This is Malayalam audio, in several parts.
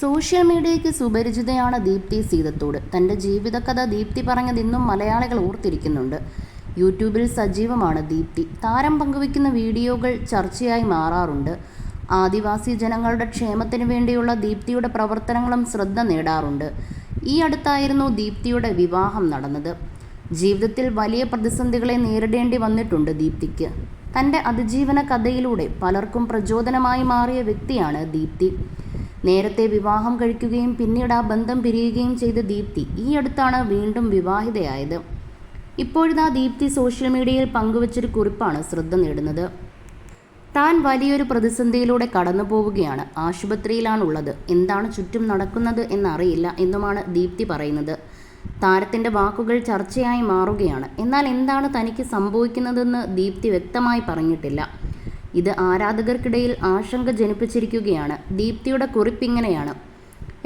സോഷ്യൽ മീഡിയയ്ക്ക് സുപരിചിതയാണ് ദീപ്തി സീതത്തോട്. തന്റെ ജീവിതകഥ ദീപ്തി പറഞ്ഞതിന്നും മലയാളികൾ ഓർത്തിരിക്കുന്നുണ്ട്. യൂട്യൂബിൽ സജീവമാണ് ദീപ്തി. താരം പങ്കുവയ്ക്കുന്ന വീഡിയോകൾ ചർച്ചയായി മാറാറുണ്ട്. ആദിവാസി ജനങ്ങളുടെ ക്ഷേമത്തിന് വേണ്ടിയുള്ള ദീപ്തിയുടെ പ്രവർത്തനങ്ങളും ശ്രദ്ധ നേടാറുണ്ട്. ഈ അടുത്തായിരുന്നു ദീപ്തിയുടെ വിവാഹം നടന്നത്. ജീവിതത്തിൽ വലിയ പ്രതിസന്ധികളെ നേരിടേണ്ടി വന്നിട്ടുണ്ട് ദീപ്തിക്ക്. തന്റെ അതിജീവന കഥയിലൂടെ പലർക്കും പ്രചോദനമായി മാറിയ വ്യക്തിയാണ് ദീപ്തി. നേരത്തെ വിവാഹം കഴിക്കുകയും പിന്നീട് ആ ബന്ധം പിരിയുകയും ചെയ്ത ദീപ്തി ഈ അടുത്താണ് വീണ്ടും വിവാഹിതയായത്. ഇപ്പോഴിതാ ദീപ്തി സോഷ്യൽ മീഡിയയിൽ പങ്കുവച്ചൊരു കുറിപ്പാണ് ശ്രദ്ധ നേടുന്നത്. താൻ വലിയൊരു പ്രതിസന്ധിയിലൂടെ കടന്നു പോവുകയാണ്. ആശുപത്രിയിലാണുള്ളത്. എന്താണ് ചുറ്റും നടക്കുന്നത് എന്നറിയില്ല എന്നുമാണ് ദീപ്തി പറയുന്നത്. താരത്തിന്റെ വാക്കുകൾ ചർച്ചയായി മാറുകയാണ്. എന്നാൽ എന്താണ് തനിക്ക് സംഭവിക്കുന്നതെന്ന് ദീപ്തി വ്യക്തമായി പറഞ്ഞിട്ടില്ല. ഇത് ആരാധകർക്കിടയിൽ ആശങ്ക ജനിപ്പിച്ചിരിക്കുകയാണ്. ദീപ്തിയുടെ കുറിപ്പ് ഇങ്ങനെയാണ്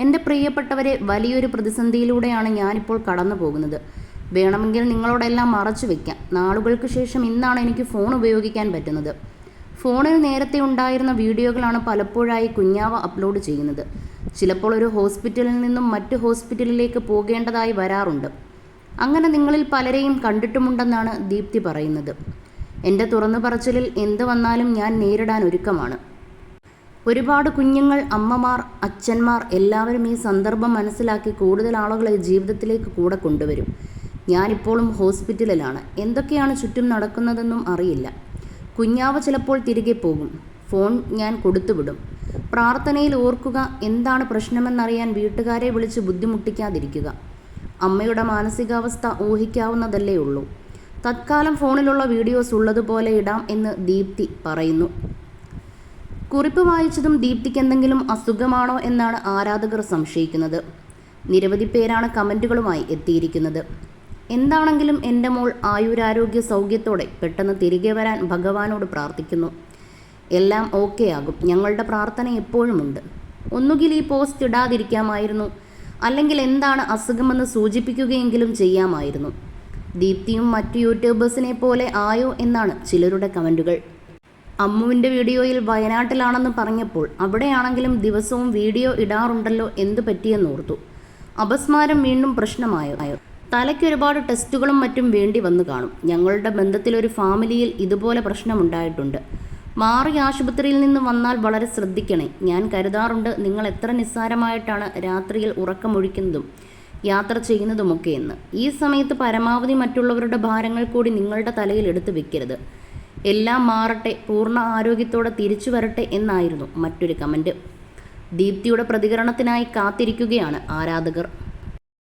എന്റെ പ്രിയപ്പെട്ടവരെ വലിയൊരു പ്രതിസന്ധിയിലൂടെയാണ് ഞാനിപ്പോൾ കടന്നു പോകുന്നത് വേണമെങ്കിൽ നിങ്ങളോടെല്ലാം മറച്ചു വയ്ക്കാം നാളുകൾക്ക് ശേഷം ഇന്നാണ് എനിക്ക് ഫോൺ ഉപയോഗിക്കാൻ പറ്റുന്നത്. ഫോണിൽ നേരത്തെ ഉണ്ടായിരുന്ന വീഡിയോകളാണ് പലപ്പോഴായി കുഞ്ഞാവ അപ്ലോഡ് ചെയ്യുന്നത്. ചിലപ്പോൾ ഒരു ഹോസ്പിറ്റലിൽ നിന്നും മറ്റ് ഹോസ്പിറ്റലിലേക്ക് പോകേണ്ടതായി വരാറുണ്ട്. അങ്ങനെ നിങ്ങളിൽ പലരെയും കണ്ടിട്ടുമുണ്ടെന്നാണ് ദീപ്തി പറയുന്നത്. എന്റെ തുറന്നു പറച്ചിലിൽ എന്ത് വന്നാലും ഞാൻ നേരിടാൻ ഒരുക്കമാണ്. ഒരുപാട് കുഞ്ഞുങ്ങൾ അമ്മമാർ അച്ഛന്മാർ എല്ലാവരും ഈ സന്ദർഭം മനസ്സിലാക്കി കൂടുതൽ ആളുകളെ ജീവിതത്തിലേക്ക് കൂടെ കൊണ്ടുവരും. ഞാനിപ്പോഴും ഹോസ്പിറ്റലിലാണ്. എന്തൊക്കെയാണ് ചുറ്റും നടക്കുന്നതെന്നും അറിയില്ല. കുഞ്ഞാവ് ചിലപ്പോൾ തിരികെ പോകും. ഫോൺ ഞാൻ കൊടുത്തുവിടും. പ്രാർത്ഥനയിൽ ഓർക്കുക എന്താണ് പ്രശ്നമെന്നറിയാൻ വീട്ടുകാരെ വിളിച്ച് ബുദ്ധിമുട്ടിക്കാതിരിക്കുക. അമ്മയുടെ മാനസികാവസ്ഥ ഊഹിക്കാവുന്നതല്ലേ ഉള്ളൂ. തത്കാലം ഫോണിലുള്ള വീഡിയോസ് ഉള്ളതുപോലെ ഇടാം എന്ന് ദീപ്തി പറയുന്നു. കുറിപ്പ് വായിച്ചതും ദീപ്തിക്ക് എന്തെങ്കിലും അസുഖമാണോ എന്നാണ് ആരാധകർ സംശയിക്കുന്നത്. നിരവധി പേരാണ് കമന്റുകളുമായി എത്തിയിരിക്കുന്നത്. എന്താണെങ്കിലും എന്റെ മോൾ ആയുരാരോഗ്യ സൗഖ്യത്തോടെ പെട്ടെന്ന് തിരികെ വരാൻ ഭഗവാനോട് പ്രാർത്ഥിക്കുന്നു. എല്ലാം ഓക്കെ ആകും ഞങ്ങളുടെ പ്രാർത്ഥന എപ്പോഴുമുണ്ട്. ഒന്നുകിൽ ഈ പോസ്റ്റ് ഇടാതിരിക്കാമായിരുന്നു. അല്ലെങ്കിൽ എന്താണ് അസുഖമെന്ന് സൂചിപ്പിക്കുകയെങ്കിലും ചെയ്യാമായിരുന്നു. ദീപ്തിയും മറ്റു യൂട്യൂബേഴ്സിനെ പോലെ ആയോ എന്നാണ് ചിലരുടെ കമന്റുകൾ അമ്മുവിന്റെ വീഡിയോയിൽ വയനാട്ടിലാണെന്ന് പറഞ്ഞപ്പോൾ അവിടെയാണെങ്കിലും ദിവസവും വീഡിയോ ഇടാറുണ്ടല്ലോ എന്ത് പറ്റിയെന്നോർത്തു അപസ്മാരം വീണ്ടും പ്രശ്നമായോ? തലയ്ക്ക് ഒരുപാട് ടെസ്റ്റുകളും മറ്റും വേണ്ടി വന്നു കാണും. ഞങ്ങളുടെ ബന്ധത്തിലൊരു ഫാമിലിയിൽ ഇതുപോലെ പ്രശ്നമുണ്ടായിട്ടുണ്ട്. മാറി ആശുപത്രിയിൽ നിന്ന് വന്നാൽ വളരെ ശ്രദ്ധിക്കണേ. ഞാൻ കരുതാറുണ്ട് നിങ്ങൾ എത്ര നിസ്സാരമായിട്ടാണ് രാത്രിയിൽ ഉറക്കമൊഴിക്കുന്നതും. യാത്ര ചെയ്യുന്നതുമൊക്കെ എന്ന്. ഈ സമയത്ത് പരമാവധി മറ്റുള്ളവരുടെ ഭാരങ്ങൾ കൂടി നിങ്ങളുടെ തലയിൽ എടുത്തു വെക്കരുത്. എല്ലാം മാറട്ടെ പൂർണ ആരോഗ്യത്തോടെ തിരിച്ചു വരട്ടെ എന്നായിരുന്നു മറ്റൊരു കമന്റ് ദീപ്തിയുടെ പ്രതികരണത്തിനായി കാത്തിരിക്കുകയാണ് ആരാധകർ.